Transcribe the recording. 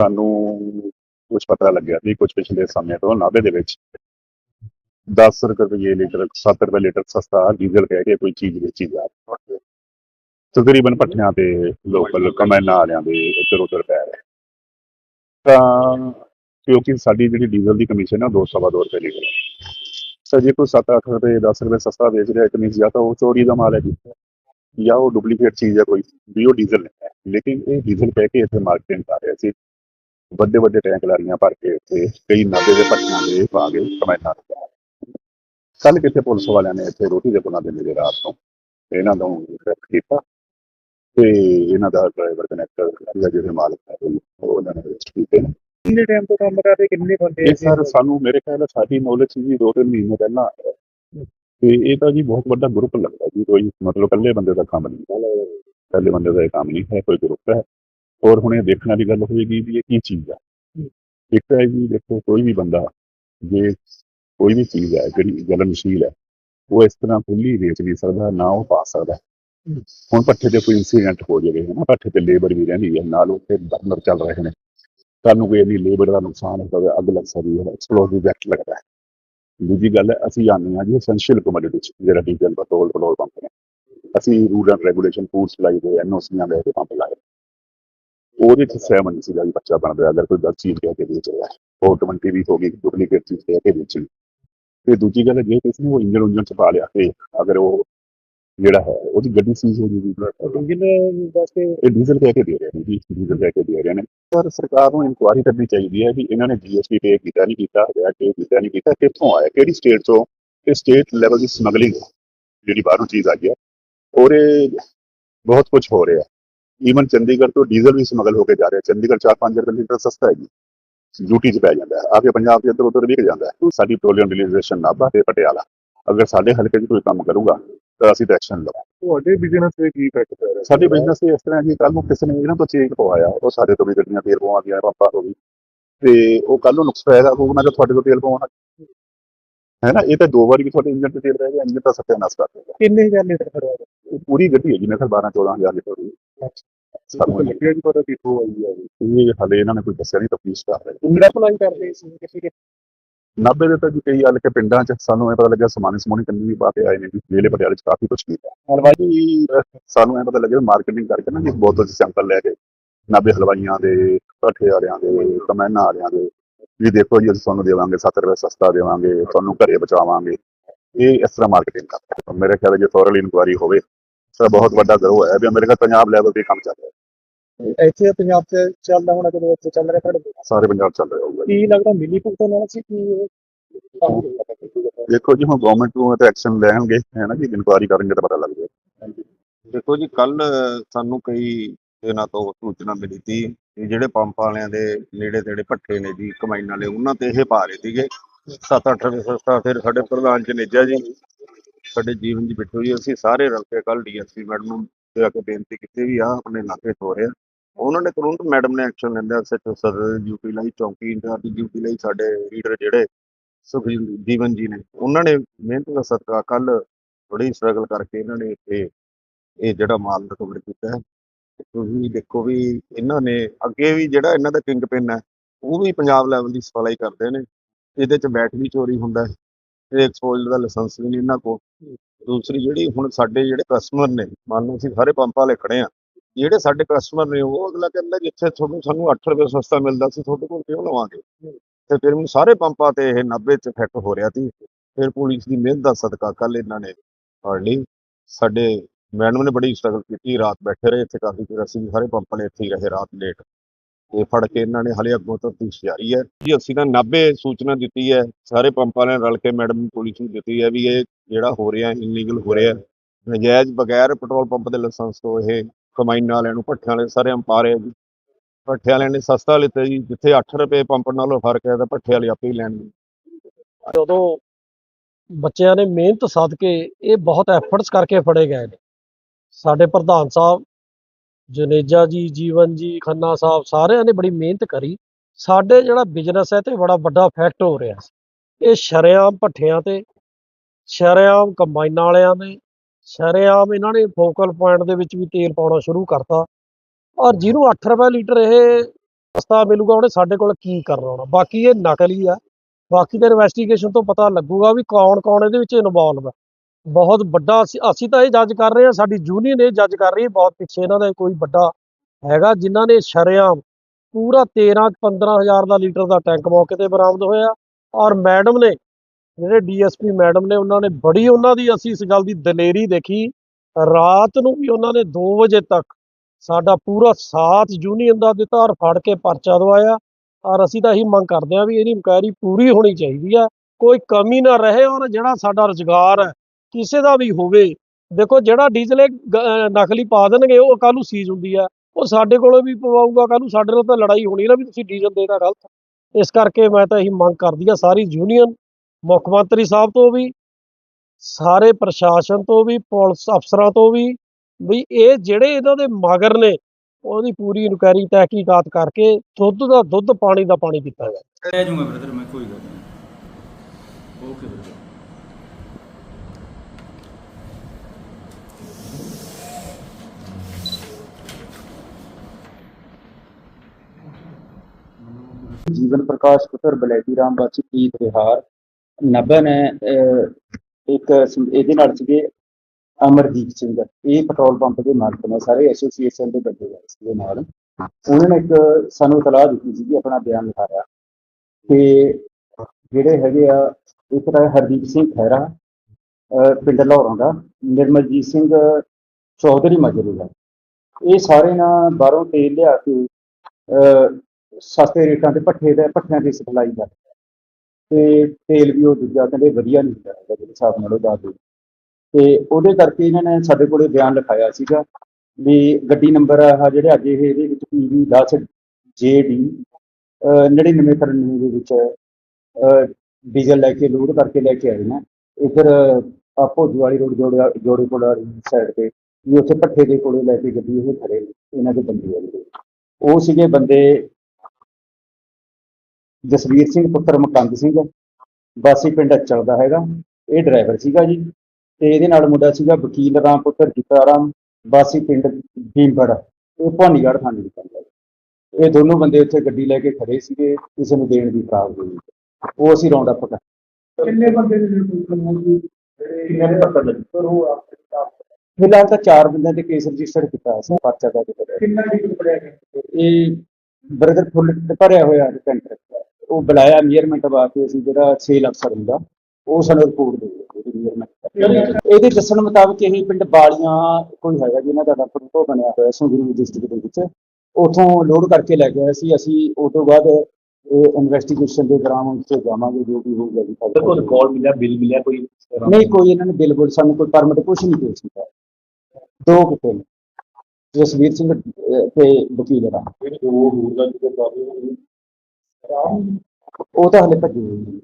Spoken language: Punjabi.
ਸਾਨੂੰ ਕੁਝ ਪਤਾ ਲੱਗਿਆ ਵੀ ਕੁਝ ਪਿਛਲੇ ਸਮੇਂ ਤੋਂ ਨਾਭੇ ਦੇ ਵਿੱਚ 10 ਰੁਪਏ ਲੀਟਰ 7 ਰੁਪਏ ਲੀਟਰ ਸਸਤਾ ਡੀਜ਼ਲ ਕਹਿ ਕੇ ਕੋਈ ਚੀਜ਼ ਵੇਚੀ ਜਾ ਰਹੀ ਹੈ। ਤਕਰੀਬਨ ਪੱਠਿਆਂ ਤੇ ਲੋਕਲ ਕਮੈਨਾ ਵਾਲਿਆਂ ਦੇ ਇੱਧਰ ਉੱਧਰ ਪੈ ਰਿਹਾ। ਤਾਂ ਕਿਉਂਕਿ ਸਾਡੀ ਜਿਹੜੀ ਡੀਜ਼ਲ ਦੀ ਕਮਿਸ਼ਨ ਹੈ ਉਹ ਦੋ ਸਵਾ ਦੋ ਰੁਪਏ ਲੀਟਰ ਹੈ ਸਰ ਜੇ ਕੋਈ 7-8 ਰੁਪਏ 10 ਰੁਪਏ ਸਸਤਾ ਵੇਚ ਰਿਹਾ ਕਮਿਸ਼ਨ ਜਾਂ ਤਾਂ ਉਹ ਚੋਰੀ ਦਾ ਮਾਲ ਹੈ ਜੀ, ਜਾਂ ਉਹ ਡੁਪਲੀਕੇਟ ਚੀਜ਼ ਹੈ ਕੋਈ, ਵੀ ਉਹ ਡੀਜ਼ਲ ਨਹੀਂ ਹੈ। ਲੇਕਿਨ ਇਹ ਡੀਜ਼ਲ ਕਹਿ ਕੇ ਇੱਥੇ ਮਾਰਕੀਟਿੰਗ ਕਰ ਰਿਹਾ ਸੀ। ਵੱਡੇ ਵੱਡੇ ਟੈਂਕ ਲਾਰੀਆਂ ਭਰ ਕੇ ਇੱਥੇ ਕਈ ਨਾਭੇ ਦੇ ਪੱਟੀਆਂ ਦੇ ਪਾ ਕੇ ਕਮੈਨਾਂ ਕੱਲ ਕਿਤੇ ਪੁਲਿਸ ਵਾਲਿਆਂ ਨੇ ਇੱਥੇ ਰੋਟੀ ਦੇ ਪੁਲਾਂ ਦੇ ਨੇੜੇ ਰਾਤ ਤੋਂ ਇਹਨਾਂ ਨੂੰ ਅਰੈਸਟ ਕੀਤਾ ਤੇ ਇਹਨਾਂ ਦਾ ਡਰਾਈਵਰ ਕਨੈਕਟਰ ਜਿਹੜੇ ਮਾਲਕ ਹੈ ਉਹ ਉਹਨਾਂ ਨੇ ਅਰੈਸਟ ਕੀਤੇ ਨੇ। ਕਿੰਨੇ ਟਾਈਮ ਤੋਂ ਕੰਮ ਕਰਦੇ ਕਿੰਨੇ ਬੰਦੇ ਇਹ ਸਰ ਸਾਨੂੰ ਮੇਰੇ ਖਿਆਲ ਨਾਲ ਸਾਡੀ ਨੌਲੇਜ ਜੀ ਦੋ ਤਿੰਨ ਮਹੀਨੇ ਪਹਿਲਾਂ। ਤੇ ਇਹ ਤਾਂ ਜੀ ਬਹੁਤ ਵੱਡਾ ਗਰੁੱਪ ਲੱਗਦਾ ਜੀ ਕੋਈ ਮਤਲਬ ਇਕੱਲੇ ਬੰਦੇ ਦਾ ਕੰਮ ਨਹੀਂ ਇਕੱਲੇ ਬੰਦੇ ਦਾ ਇਹ ਕੰਮ ਨਹੀਂ ਹੈ ਕੋਈ ਗਰੁੱਪ ਹੈ। ਔਰ ਹੁਣ ਇਹ ਦੇਖਣ ਵਾਲੀ ਗੱਲ ਹੋਏਗੀ ਵੀ ਇਹ ਕੀ ਚੀਜ਼ ਹੈ। ਇੱਕ ਹੈ ਜੀ ਦੇਖੋ ਕੋਈ ਵੀ ਬੰਦਾ ਜੇ ਕੋਈ ਵੀ ਚੀਜ਼ ਹੈ ਜਿਹੜੀ ਜਲਨਸ਼ੀਲ ਹੈ ਉਹ ਇਸ ਤਰ੍ਹਾਂ ਖੁੱਲੀ ਵੇਚ ਨਹੀਂ ਸਕਦਾ ਨਾ ਉਹ ਪਾ ਸਕਦਾ। ਹੁਣ ਪੱਠੇ ਤੇ ਕੋਈ ਇਨਸੀਡੈਂਟ ਹੋ ਜਾਵੇ ਹੈ ਨਾ ਪੱਠੇ ਤੇ ਲੇਬਰ ਵੀ ਰਹਿੰਦੀ ਹੈ ਨਾਲ ਉੱਥੇ ਬਰਨਰ ਚੱਲ ਰਹੇ ਨੇ। ਸਾਨੂੰ ਕੋਈ ਇੰਨੀ ਲੇਬਰ ਦਾ ਨੁਕਸਾਨ ਹੋ ਸਕਦਾ ਅੱਗ ਲੱਗ ਸਕਦੀ ਹੈ ਐਕਸਪਲੋਸਿਵ ਐਕਟ ਲੱਗਦਾ ਹੈ। ਦੂਜੀ ਗੱਲ ਹੈ ਅਸੀਂ ਆਉਂਦੇ ਹਾਂ ਜੀ ਐਸੈਂਸ਼ੀਅਲ ਕਮੋਡਿਟੀ ਚ ਜਿਹੜਾ ਡੀਜ਼ਲ ਪੈਟਰੋਲ ਪੈਟਰੋਲ ਪੰਪ ਨੇ। ਅਸੀਂ rule and regulation food supply ਦੇ ਐਨਓਸੀਆਂ ਦੇ ਤੇ ਪੰਪ ਲਾਏ। ਉਹਦੇ ਚ ਸਹਿਮਤ ਸੀਗਾ ਵੀ ਬੱਚਾ ਬਣਦਾ ਅਗਰ ਕੋਈ ਗਲਤ ਚੀਜ਼ ਕਹਿ ਕੇ ਵੇਚ ਰਿਹਾ ਹੈ। ਉਹ 20 ਵੀ ਹੋ ਗਈ ਡੁਪਲੀਕੇਟ ਚੀਜ਼ ਕਹਿ ਕੇ ਵੇਚਣੀ। ਤੇ ਦੂਜੀ ਗੱਲ ਜੇ ਕਿਸੇ ਨੇ ਇੰਜਨ ਉਂਜਨ ਚ ਪਾ ਲਿਆ ਤੇ ਅਗਰ ਉਹ ਜਿਹੜਾ ਹੈ ਉਹਦੀ ਗੱਡੀ ਸੀਜ਼ ਹੋ ਜੂਗੀ। ਇੰਜਨ ਵਾਸਤੇ ਇਹ ਡੀਜ਼ਲ ਕਹਿ ਕੇ ਦੇ ਰਹੇ ਨੇ ਜੀ ਡੀਜ਼ਲ ਕਹਿ ਕੇ ਦੇ ਰਹੇ ਨੇ। ਪਰ ਸਰਕਾਰ ਨੂੰ ਇਨਕੁਆਇਰੀ ਕਰਨੀ ਚਾਹੀਦੀ ਹੈ ਵੀ ਇਹਨਾਂ ਨੇ ਜੀਐਸਟੀ ਪੇ ਕੀਤਾ ਨਹੀਂ ਕੀਤਾ ਜਾਂ ਕਿ ਕੀਤਾ ਨਹੀਂ ਕੀਤਾ ਕਿੱਥੋਂ ਆਇਆ ਕਿਹੜੀ ਸਟੇਟ ਤੋਂ? ਇਹ ਸਟੇਟ ਲੈਵਲ ਦੀ ਸਮਗਲਿੰਗ ਜਿਹੜੀ ਬਾਹਰੋਂ ਚੀਜ਼ ਆ ਗਈ ਹੈ ਔਰ ਇਹ ਬਹੁਤ ਕੁਝ ਹੋ ਰਿਹਾ। ਈਵਨ ਚੰਡੀਗੜ੍ਹ ਤੋਂ ਡੀਜ਼ਲ ਵੀ ਸਮਗਲ ਹੋ ਕੇ ਜਾ ਰਿਹਾ। ਚੰਡੀਗੜ੍ਹ 4-5 ਰੁਪਏ ਲੀਟਰ ਸਸਤਾ ਹੈ ਜੀ। ਡਿਊਟੀ 'ਚ ਪੈ ਜਾਂਦਾ ਹੈ। ਆ ਕੇ ਪੰਜਾਬ ਦੇ ਇੱਧਰ ਉੱਧਰ ਵਿਕ ਜਾਂਦਾ ਹੈ। ਸਾਡੀ ਪੈਟਰੋਲੀਅਮ ਰਿਲੀਜ਼ੇਸ਼ਨ ਨਾਭਾ ਤੇ ਪਟਿਆਲਾ। ਅਗਰ ਸਾਡੇ ਹਲਕੇ 'ਚ ਕੋਈ ਕੰਮ ਕਰੂਗਾ ਤਾਂ ਅਸੀਂ ਤਾਂ ਐਕਸ਼ਨ ਲਵਾਂਗੇ। ਤੁਹਾਡੇ ਬਿਜ਼ਨਸ ਤੇ ਕੀ ਇਫੈਕਟ ਪੈ ਰਿਹਾ? ਸਾਡੇ ਬਿਜ਼ਨਸ ਤੇ ਇਸ ਤਰ੍ਹਾਂ ਜੀ ਕੱਲ ਨੂੰ ਕਿਸੇ ਨੇ ਇਹਨਾਂ ਤੋਂ ਚੇਕ ਪਵਾਇਆ। ਉਹ ਸਾਡੇ ਤੋਂ ਵੀ ਗੱਡੀਆਂ ਤੇਲ ਪਵਾ ਦੀਆਂ ਪੰਪਾਂ ਤੋਂ ਵੀ। ਤੇ ਉਹ ਕੱਲ ਨੂੰ ਨੁਕਸ ਪੈਦਾ ਹੋਊਗਾ ਮੈਂ ਤਾਂ ਤੁਹਾਡੇ ਤੋਂ ਤੇਲ ਪਵਾਉਣਾ। ਹੈ ਨਾ? ਇਹ ਤਾਂ ਦੋ ਵਾਰੀ ਵੀ ਤੁਹਾਡੇ ਇੰਜਨ ਤੇ ਤੇਲ ਰਹਿ ਗਿਆ ਇੰਜਨ ਤਾਂ ਸੱਤਿਆਨਾਸ਼ ਕਰ ਦੇਗਾ ਕਿੰਨੇ ਹਜ਼ਾਰ ਲੀਟਰ ਖੜਿਆ ਇਹ ਪੂਰੀ ਗੱਡੀ ਹੈ ਜੀ ਮੇਰੇ ਖਿਆਲ 12 14000 ਲੀਟਰ ਦੀ। ਸਾਨੂੰ ਲੱਗਿਆ ਜੀ ਪਤਾ ਕਿੱਥੋਂ ਆਈ ਹੈ ਇਹ ਹਲੇ ਇਹਨਾਂ ਨੇ ਕੋਈ ਦੱਸਿਆ ਨਹੀਂ ਤਫਤੀਸ਼ ਕਰ ਰਹੇ। ਇੰਗੜਾ ਅਪਲਾਈ ਕਰਦੇ ਸੀ ਕਿਸੇ ਦੇ। ਨਾਭੇ ਦੇ ਤਾਂ ਜੀ ਕਈ ਹਲਕੇ ਪਿੰਡਾਂ 'ਚ ਸਾਨੂੰ ਇਹ ਪਤਾ ਲੱਗਿਆ ਸਮਾਨ ਸਮੂਨੀ ਕੰਨੀ ਵੀ ਪਾ ਕੇ ਆਏ ਨੇ ਜੀ। ਜ਼ਿਲ੍ਹੇ ਪਟਿਆਲੇ 'ਚ ਕਾਫੀ ਕੁਝ ਕੀਤਾ। ਹਲਵਾਈ ਸਾਨੂੰ ਇਹ ਪਤਾ ਲੱਗਿਆ ਮਾਰਕੀਟਿੰਗ ਕਰਕੇ ਨਾ ਜੀ 'ਚ ਸੈਂਪਲ ਲੈ ਕੇ। ਨਾਭੇ ਹਲਵਾਈਆਂ ਦੇ ਭੱਠੇ ਵਾਲਿਆਂ ਦੇ ਕਮੈਨਾ ਵਾਲਿਆਂ ਦੇ। ਵੀ ਦੇਖੋ ਜੀ ਅਸੀਂ ਤੁਹਾਨੂੰ ਦੇਵਾਂਗੇ 7 ਰੁਪਏ ਸਸਤਾ ਦੇਵਾਂਗੇ ਤੁਹਾਨੂੰ ਘਰੇ ਬਚਾਵਾਂਗੇ ਇਹ ਇਸ ਤਰ੍ਹਾਂ ਮਾਰਕੀਟਿੰਗ ਕਰਦੇ ਆ। ਮੇਰੇ ਖਿਆਲ ਜੇ ਥੋਰਲ ਇਨਕੁਆਰੀ ਹੋਵੇ ਤਾਂ ਬਹੁਤ ਵੱਡਾ ਗਰੋਹ ਹੈ ਵੀ ਮੇਰੇ ਖਿਆਲ ਪੰਜਾਬ ਲੈਵਲ ਤੇ ਕੰਮ ਚੱਲ ਰਿਹਾ ਇੱਥੇ ਪੰਜਾਬ 'ਚ ਚੱਲਦਾ ਹੋਣਾ ਜਦੋਂ ਇੱਥੇ ਚੱਲ ਰਿਹਾ ਤੁਹਾਡੇ ਸਾਰੇ ਪੰਜਾਬ ਚੱਲ ਰਿਹਾ ਹੋਊਗਾ। ਕੀ ਲੱਗਦਾ ਮਿਲੀ ਭੁਗਤਣ ਨਾਲ ਸੀ ਕਿ? ਦੇਖੋ ਜੀ ਹੁਣ ਗਵਰਨਮੈਂਟ ਨੂੰ ਤਾਂ ਐਕਸ਼ਨ ਲੈਣਗੇ ਹੈ ਨਾ ਜੀ ਇਨਕੁਆਰੀ ਕਰਨਗੇ ਤਾਂ ਪਤਾ ਲੱਗ ਜਾਏਗਾ ਦੇਖੋ ਜੀ ਕੱਲ ਸਾਨੂੰ ਕਈ ਦਿਨਾਂ ਤੋਂ ਸੂਚਨਾ ਮਿਲੀ ਸੀ ਕਿ ਜਿਹੜੇ ਪੰਪ ਵਾਲਿਆਂ ਦੇ ਨੇੜੇ ਤੇੜੇ ਭੱਠੇ ਨੇ ਜੀ, ਕਮਾਈਨ ਵਾਲੇ, ਉਹਨਾਂ ਤੇ ਇਹ ਪਾ ਰਹੇ ਸੀਗੇ। 7-8 ਰੁਪਏ ਫਿਰ ਸਾਡੇ ਪ੍ਰਧਾਨ ਜਨੇਜਾ ਜੀ। ਸਾਡੇ ਜੀਵਨ ਜੀ ਬਿੱਟੂ ਜੀ ਅਸੀਂ ਸਾਰੇ ਰਲ ਕੇ ਕੱਲ ਡੀਐਸਪੀ ਮੈਡਮ ਨੂੰ ਜਾ ਕੇ ਬੇਨਤੀ ਕੀਤੀ ਵੀ ਆ ਆਪਣੇ ਇਲਾਕੇ 'ਚ ਹੋ ਰਿਹਾ। ਉਹਨਾਂ ਨੇ ਤੁਰੰਤ ਮੈਡਮ ਨੇ ਐਕਸ਼ਨ ਲੈਂਦਾ ਸੱਚੋ ਸਦਰ ਡਿਊਟੀ ਲਈ, ਚੌਂਕੀ ਇੰਚਾਰਜ ਡਿਊਟੀ ਲਈ, ਸਾਡੇ ਲੀਡਰ ਜਿਹੜੇ ਸੁਖਜੀਤ ਜੀਵਨ ਜੀ ਨੇ, ਉਹਨਾਂ ਨੇ ਮਿਹਨਤ ਦਾ ਸਦਕਾ ਕੱਲ ਬੜੀ ਸਟਰਗਲ ਕਰਕੇ ਇਹਨਾਂ ਨੇ ਇੱਥੇ ਇਹ ਜਿਹੜਾ ਮਾਲ ਰਿਕਵਰ ਕੀਤਾ ਹੈ। ਤੁਸੀਂ ਦੇਖੋ ਵੀ ਇਹਨਾਂ ਨੇ ਅੱਗੇ ਵੀ ਜਿਹੜਾ ਇਹਨਾਂ ਦਾ ਕਿੰਗ ਪਿਨ ਹੈ, ਉਹ ਵੀ ਪੰਜਾਬ ਲੈਵਲ ਦੀ ਸਪਲਾਈ ਕਰਦੇ ਨੇ। ਇਹਦੇ ਚ ਬੈਟ ਵੀ ਚੋਰੀ ਹੁੰਦਾ ਹੈ ਤੇ ਐਕਸਪੋਜ਼ਰ ਦਾ ਲਾਇਸੈਂਸ ਵੀ ਨਹੀਂ ਇਹਨਾਂ ਕੋਲ। ਦੂਸਰੀ ਜਿਹੜੀ ਹੁਣ ਸਾਡੇ ਜਿਹੜੇ ਕਸਟਮਰ ਨੇ, ਮੰਨ ਲਓ ਅਸੀਂ ਸਾਰੇ ਪੰਪ ਵਾਲੇ ਖੜੇ ਆ ਜਿਹੜੇ ਸਾਡੇ ਕਸਟਮਰ ਨੇ, ਉਹ ਅਗਲਾ ਕਹਿੰਦਾ ਜਿੱਥੇ ਤੁਹਾਨੂੰ, ਸਾਨੂੰ 8 ਰੁਪਏ ਸਸਤਾ ਮਿਲਦਾ ਸੀ, ਤੁਹਾਡੇ ਕੋਲ ਕਿਉਂ ਲਵਾਂਗੇ? ਤੇ ਫਿਰ ਹੁਣ ਸਾਰੇ ਪੰਪਾਂ ਤੇ ਇਹ 90 ਚ ਇਫੈਕਟ ਹੋ ਰਿਹਾ ਸੀ। ਫਿਰ ਪੁਲਿਸ ਦੀ ਮਿਹਨਤ ਦਾ ਸਦਕਾ ਕੱਲ ਇਹਨਾਂ ਨੇ ਫੜ ਲਈ। ਸਾਡੇ ਮੈਡਮ ਨੇ ਬੜੀ ਸਟਰਗਲ ਕੀਤੀ, ਰਾਤ ਬੈਠੇ ਰਹੇ ਇੱਥੇ ਕਾਫੀ ਚਿਰ ਅਸੀਂ ਸਾਰੇ ਪੰਪ ਵਾਲੇ ਇੱਥੇ ਹੀ ਰਹੇ ਰਾਤ ਲੇਟ ਤੇ ਫੜ ਕੇ ਇਹਨਾਂ ਨੇ ਹਲੇ ਅੱਗੋਂ ਤਫਤੀਸ਼ ਜਾਰੀ ਹੈ। ਜੀ, ਅਸੀਂ ਤਾਂ 90 ਸੂਚਨਾ ਦਿੱਤੀ ਹੈ, ਸਾਰੇ ਪੰਪ ਨੇ ਰਲ ਕੇ ਮੈਡਮ ਨੂੰ ਪੁਲਿਸ ਨੂੰ ਦਿੱਤੀ ਹੈ ਵੀ ਇਹ ਜਿਹੜਾ ਹੋ ਰਿਹਾ ਇਲੀਗਲ ਹੋ ਰਿਹਾ। ਨਜਾਇਜ਼ ਬਗੈਰ ਪੈਟਰੋਲ ਪੰਪ ਦੇ ਲਾਇਸੈਂਸ ਤੋਂ ਇਹ ਕਮਾਈਨ ਵਾਲਿਆਂ ਨੂੰ ਭੱਠਿਆਂ ਵਾਲੇ ਸਾਰੇ ਪਾ ਰਹੇ ਜੀ। ਭੱਠੇ ਵਾਲਿਆਂ ਨੇ ਸਸਤਾ ਲਿੱਤਾ ਜੀ, ਜਿੱਥੇ 8 ਰੁਪਏ ਪੰਪ ਨਾਲੋਂ ਫ਼ਰਕ ਹੈ ਤਾਂ ਭੱਠੇ ਵਾਲੇ ਆਪੇ ਹੀ ਲੈਣਗੇ ਜਦੋਂ ਬੱਚਿਆਂ ਨੇ ਮਿਹਨਤ ਸਦਕੇ, ਇਹ ਬਹੁਤ ਐਫਰਟਸ ਕਰਕੇ ਫੜੇ ਗਏ ਨੇ। ਸਾਡੇ ਪ੍ਰਧਾਨ ਸਾਹਿਬ, ਜਨੇਜਾ ਜੀ, ਜੀਵਨ ਜੀ, ਖੰਨਾ ਸਾਹਿਬ ਸਾਰਿਆਂ ਨੇ ਬੜੀ ਮਿਹਨਤ ਕਰੀ। ਸਾਡੇ ਜਿਹੜਾ ਬਿਜ਼ਨਸ ਹੈ ਤੇ ਬੜਾ ਵੱਡਾ ਇਫੈਕਟ ਹੋ ਰਿਹਾ ਇਹ ਸ਼ਰੇਆਮ ਭੱਠਿਆਂ ਤੇ, ਸ਼ਰੇਆਮ ਕੰਬਾਈਨਾਂ ਵਾਲਿਆਂ ਨੇ, ਸ਼ਰੇਆਮ ਇਹਨਾਂ ਨੇ ਫੋਕਲ ਪੁਆਇੰਟ ਦੇ ਵਿੱਚ ਵੀ ਤੇਲ ਪਾਉਣਾ ਸ਼ੁਰੂ ਕਰਤਾ। ਔਰ ਜਿਹਨੂੰ 8 ਰੁਪਏ ਲੀਟਰ ਇਹ ਸਸਤਾ ਮਿਲੂਗਾ, ਉਹਨੇ ਸਾਡੇ ਕੋਲ ਕੀ ਕਰਨਾ ਹੋਣਾ? ਬਾਕੀ ਇਹ ਨਕਲੀ ਆ। ਬਾਕੀ ਤੇ ਇਨਵੈਸਟੀਗੇਸ਼ਨ ਤੋਂ ਪਤਾ ਲੱਗੂਗਾ ਵੀ ਕੌਣ ਕੌਣ ਇਹਦੇ ਵਿੱਚ ਇਨਵੋਲਵ ਹੈ ਬਹੁਤ ਵੱਡਾ, ਅਸੀਂ ਅਸੀਂ ਤਾਂ ਇਹ ਜੱਜ ਕਰ ਰਹੇ ਹਾਂ, ਸਾਡੀ ਯੂਨੀਅਨ ਇਹ ਜੱਜ ਕਰ ਰਹੀ ਹੈ, ਬਹੁਤ ਪਿੱਛੇ ਇਹਨਾਂ ਦਾ ਕੋਈ ਵੱਡਾ ਹੈਗਾ, ਜਿਨ੍ਹਾਂ ਨੇ ਸ਼ਰੇਆਮ ਪੂਰਾ 13 15000 ਦਾ ਲੀਟਰ ਦਾ ਟੈਂਕ ਮੌਕੇ ਤੇ ਬਰਾਮਦ ਹੋਇਆ ਔਰ ਮੈਡਮ ਨੇ, ਜਿਹੜੇ ਡੀਐਸਪੀ ਮੈਡਮ ਨੇ, ਉਹਨਾਂ ਨੇ ਬੜੀ ਉਹਨਾਂ ਦੀ, ਅਸੀਂ ਇਸ ਗੱਲ ਦੀ ਦਲੇਰੀ ਦੇਖੀ, ਰਾਤ ਨੂੰ ਵੀ ਉਹਨਾਂ ਨੇ 2 ਵਜੇ ਤੱਕ ਸਾਡਾ ਪੂਰਾ ਸਾਥ ਯੂਨੀਅਨ ਦਾ ਦਿੱਤਾ ਔਰ ਫੜ ਕੇ ਪਰਚਾ ਦਵਾਇਆ ਔਰ ਅਸੀਂ ਤਾਂ ਇਹੀ ਮੰਗ ਕਰਦੇ ਹਾਂ ਵੀ ਇਹਦੀ ਇਨਕੁਆਇਰੀ ਪੂਰੀ ਹੋਣੀ ਚਾਹੀਦੀ ਆ ਕੋਈ ਕਮੀ ਨਾ ਰਹੇ ਔਰ ਜਿਹੜਾ ਸਾਡਾ ਰੁਜ਼ਗਾਰ ਹੈ ਕਿਸੇ ਦਾ ਵੀ ਹੋਵੇ, ਦੇਖੋ ਜਿਹੜਾ ਡੀਜ਼ਲ ਨਕਲੀ ਪਾ ਦੇਣਗੇ, ਉਹ ਕੱਲ੍ਹ ਨੂੰ ਸੀਜ਼ ਹੁੰਦੀ ਆ। ਉਹ ਸਾਡੇ ਕੋਲੋਂ ਵੀ ਪਵਾਊਗਾ, ਕੱਲ੍ਹ ਨੂੰ ਸਾਡੇ ਨਾਲ ਤਾਂ ਲੜਾਈ ਹੋਣੀ ਨਾ ਵੀ ਤੁਸੀਂ ਡੀਜ਼ਲ ਦੇਤਾ ਗਲਤ। ਇਸ ਕਰਕੇ ਮੈਂ ਤਾਂ ਇਹੀ ਮੰਗ ਕਰਦੀ ਆ ਸਾਰੀ ਯੂਨੀਅਨ ਮੁੱਖ ਮੰਤਰੀ ਸਾਹਿਬ ਤੋਂ ਵੀ, ਸਾਰੇ ਪ੍ਰਸ਼ਾਸਨ ਤੋਂ ਵੀ, ਪੁਲਿਸ ਅਫਸਰਾਂ ਤੋਂ ਵੀ ਵੀ ਇਹ ਜਿਹੜੇ ਇਹਨਾਂ ਦੇ ਮਗਰ ਨੇ, ਉਹਦੀ ਪੂਰੀ ਇਨਕੁਆਇਰੀ ਤਹਿਕੀਕਾਤ ਕਰਕੇ ਦੁੱਧ ਦਾ, ਦੁੱਧ ਪਾਣੀ ਦਾ ਪਾਣੀ ਕੀਤਾ ਜਾਵੇ। ਲੈ ਜਾਊਂਗਾ ਬ੍ਰਦਰ ਮੈਂ ਕੋਈ ਗੱਲ ਨਹੀਂ ਓਕੇ ਬ੍ਰਦਰ ਜੀਵਨ ਪ੍ਰਕਾਸ਼ ਪੁੱਤਰ ਬਲੈਤੀ ਰਾਮ ਵਾਸੀ ਪ੍ਰੀਤ ਵਿਹਾਰ ਨਬਨ ਇੱਕ ਇਹਦੇ ਨਾਲ ਸੀਗੇ ਅਮਰਜੀਤ ਸਿੰਘ। ਇਹ ਪੈਟਰੋਲ ਪੰਪ ਦੇ ਮਾਲਕ ਨੇ ਸਾਰੇ ਐਸੋਸੀਏਸ਼ਨ ਦੇ ਬੰਦੇ ਆਏ ਸੀਗੇ ਨਾਲ। ਉਹਨਾਂ ਨੇ ਇੱਕ ਸਾਨੂੰ ਇਤਲਾਹ ਦਿੱਤੀ ਸੀ ਆਪਣਾ ਬਿਆਨ ਲਿਖਾਇਆ ਕਿ ਜਿਹੜੇ ਹੈਗੇ ਆ ਇੱਕ ਤਾਂ ਹਰਦੀਪ ਸਿੰਘ ਖਹਿਰਾ ਅਹ, ਪਿੰਡ ਲਾਹੌਰਾਂ ਦਾ ਨਿਰਮਲਜੀਤ ਸਿੰਘ ਚੌਧਰੀ ਮਜਰੂ ਦਾ ਇਹ ਸਾਰੇ ਨਾ ਬਾਹਰੋਂ ਤੇਲ ਲਿਆ ਕੇ ਅਹ, ਸਸਤੇ ਰੇਟਾਂ ਤੇ ਭੱਠੇ ਦੇ ਭੱਠਿਆਂ ਦੀ ਸਪਲਾਈ ਕਰਦੇ ਤੇ ਤੇਲ ਵੀ ਉਹ ਦੂਜਾ ਕਹਿੰਦੇ ਵਧੀਆ ਨਹੀਂ ਹੁੰਦਾ ਹੈਗਾ ਜਿਹੜੇ ਹਿਸਾਬ ਨਾਲ ਉਹ ਦੱਸਦੇ ਤੇ ਉਹਦੇ ਕਰਕੇ ਇਹਨਾਂ ਨੇ ਸਾਡੇ ਕੋਲੇ ਬਿਆਨ ਲਿਖਾਇਆ ਸੀਗਾ ਵੀ ਗੱਡੀ ਨੰਬਰ ਆ ਜਿਹੜੇ ਅੱਜ ਇਹ ਇਹਦੇ ਵਿੱਚ ਪੀਵੀ 10 ਜੇਡੀ 9993 ਦੇ ਵਿੱਚ ਡੀਜ਼ਲ ਲੈ ਕੇ ਲੋਡ ਕਰਕੇ ਲੈ ਕੇ ਆਏ ਨੇ। ਇਧਰ ਆ ਭੋਜੂ ਵਾਲੀ ਰੋਡ ਜੋੜੇ ਜੋੜੇ ਕੋਲ ਵਾਲੀ ਸਾਈਡ ਤੇ ਵੀ ਉੱਥੇ ਭੱਠੇ ਦੇ ਕੋਲੇ ਲੈ ਕੇ ਗੱਡੀ ਉਹ ਖੜੇ ਇਹਨਾਂ ਦੇ ਬੰਦੇ ਆ ਉਹ ਸੀਗੇ ਬੰਦੇ ਜਸਵੀਰ ਸਿੰਘ ਪੁੱਤਰ ਮਕੰਦ ਸਿੰਘ ਵਾਸੀ ਪਿੰਡ ਅਚਲ ਦਾ ਹੈਗਾ। ਇਹ ਡਰਾਈਵਰ ਸੀਗਾ ਜੀ। ਤੇ ਇਹਦੇ ਨਾਲ ਮੁੰਡਾ ਸੀਗਾ ਵਕੀਲ ਰਾਮ ਪੁੱਤਰ ਜੀਤਾਰਾਮ ਵਾਸੀ ਪਿੰਡ ਭੀਮਗੜ ਇਹ ਭਾਨੀਗੜ੍ਹ ਥਾਣੇ ਦੀ ਗੱਲ ਹੈ ਇਹ ਦੋਨੋਂ ਬੰਦੇ ਉੱਥੇ ਗੱਡੀ ਲੈ ਕੇ ਖੜੇ ਸੀਗੇ। ਕਿਸੇ ਨੂੰ ਦੇਣ ਦੀ ਖਰਾਬ ਹੋਈ ਉਹ ਅਸੀਂ ਰੌਂਡ ਅਪ ਕਰ ਕਿੰਨੇ ਬੰਦੇ ਨੇ ਕਿੰਨੇ ਪਤਾ ਲੱਗਾ ਫਿਲਹਾਲ ਤਾਂ ਚਾਰ ਬੰਦਿਆਂ ਤੇ ਕੇਸ ਰਜਿਸਟਰ ਕੀਤਾ ਹੈ ਸਰ ਪਰਚਾ ਦਾ ਕਿੰਨਾ ਡੀਜ਼ਲ ਪੜਿਆ ਗਿਆ ਇਹ ਬ੍ਰਦਰ ਫੁੱਲ ਭਰਿਆ ਹੋਇਆ ਟੈਂਕਰ ਉਹ ਬੁਲਾਇਆ ਮੀਅਰਮੈਂਟ ਵਾਸਤੇ ਅਸੀਂ ਜਿਹੜਾ ਸੇਲ ਅਫਸਰ ਹੁੰਦਾ ਉਹ ਸਾਨੂੰ ਰਿਪੋਰਟ ਦੇ ਦਿਓ ਮੀਅਰਮੈਂਟ ਇਹਦੇ ਦੱਸਣ ਮੁਤਾਬਕ ਇਹ ਪਿੰਡ ਬਾਲੀਆਂ ਕੋਈ ਹੈਗਾ ਜਿਹਨਾਂ ਦਾ ਫੋਟੋ ਬਣਿਆ ਹੋਇਆ ਸੰਗਰੂਰ ਡਿਸਟ੍ਰਿਕਟ ਦੇ ਵਿੱਚ। ਉਥੋਂ ਲੋਡ ਕਰਕੇ ਲੈ ਗਏ ਸੀ ਅਸੀਂ ਉਸ ਤੋਂ ਬਾਅਦ ਇਨਵੈਸਟੀਗੇਸ਼ਨ ਦੇ ਦੌਰਾਨ ਉੱਥੇ ਜਾਵਾਂਗੇ ਜੋ ਵੀ ਹੋਊਗਾ ਜੀ। ਤੇ ਕੋਈ ਕਾਲ ਮਿਲਿਆ ਬਿੱਲ ਮਿਲਿਆ ਕੋਈ? ਨਹੀਂ ਕੋਈ ਇਹਨਾਂ ਨੇ ਬਿੱਲ ਬੁੱਲ ਸਾਨੂੰ ਕੋਈ ਪਰਮਿਟ ਕੁਛ ਨਹੀਂ ਪੇਸ਼ ਕੀਤਾ ਦੋ ਕਿਤੇ ਨੇ। ਜਸਵੀਰ ਸਿੰਘ ਤੇ ਵਕੀਲ ਦਾ। ਉਹ ਹੋਰ ਦਾ ਜਿਹੜਾ ਬਾਬੂ ਉਹ ਤਾਂ ਹਲੇ ਭੱਜੀ ਹੋਏ